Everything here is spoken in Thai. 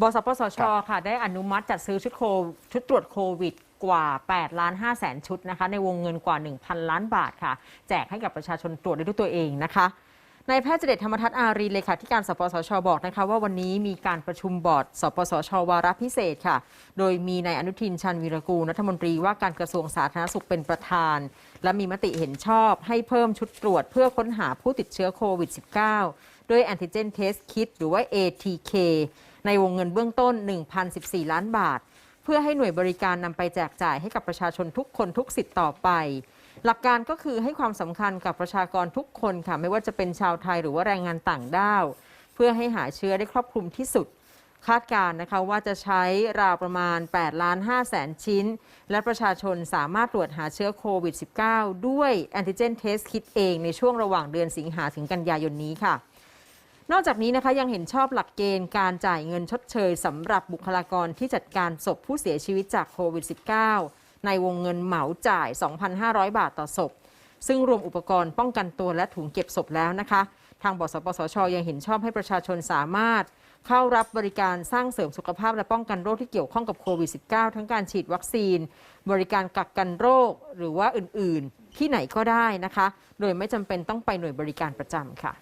บสปสช ค่ะ ได้อนุมัติจัดซื้อชุดโคชุดตรวจโควิดกว่า8ล้าน5แสนชุดนะคะ ในวงเงินกว่า 1,000 ล้านบาทค่ะ แจกให้กับประชาชนตรวจได้ด้วยตัวเองนะคะนายแพทย์เจเดชธรรมทัศน์อารีเลขาธิการสปสช บอกนะคะว่าวันนี้มีการประชุมบอร์ด สปสช วาระพิเศษค่ะ โดยมีนายอนุทินชันวีรกูลรัฐมนตรีว่าการกระทรวงสาธารณสุขเป็นประธาน และมีมติเห็นชอบให้เพิ่มชุดตรวจเพื่อค้นหาผู้ติดเชื้อโควิด -19 ด้วยแอนติเจนเทสคิดหรือว่า ATK ในวงเงินเบื้องต้น 1,014 ล้านบาท เพื่อให้หน่วยบริการนำไปแจกจ่ายให้กับประชาชนทุกคนทุกสิทธิ์ต่อไป หลักการก็คือให้ความสำคัญกับประชากรทุกคนค่ะไม่ว่าจะเป็นชาวไทยหรือว่าแรงงานต่างด้าว เพื่อให้หาเชื้อได้ครอบคลุมที่สุดคาดการณ์นะคะว่าจะใช้ราวประมาณ 8 ล้าน5แสนชิ้น และประชาชนสามารถตรวจหาเชื้อโควิด -19 ด้วยแอนติเจนเทสคิดเองในช่วงระหว่างเดือนสิงหาถึงกันยายนนี้ค่ะ นอกจากนี้นะคะยังเห็นชอบหลักเกณฑ์การจ่ายเงินชดเชยสำหรับบุคลากรที่จัดการศพผู้เสียชีวิตจากโควิด -19 ในวงเงินเหมาจ่าย 2,500 บาทต่อศพ ซึ่งรวมอุปกรณ์ป้องกันตัวและถุงเก็บศพแล้วนะคะ ทางบสปสช ยังเห็นชอบให้ประชาชนสามารถ เข้ารับบริการสร้างเสริมสุขภาพและป้องกันโรคที่เกี่ยวข้องกับโควิด -19 ทั้งการฉีดวัคซีน บริการกักกันโรคหรือว่าอื่น ๆ ที่ไหนก็ได้นะคะ โดยไม่จำเป็นต้องไปหน่วยบริการประจำค่ะ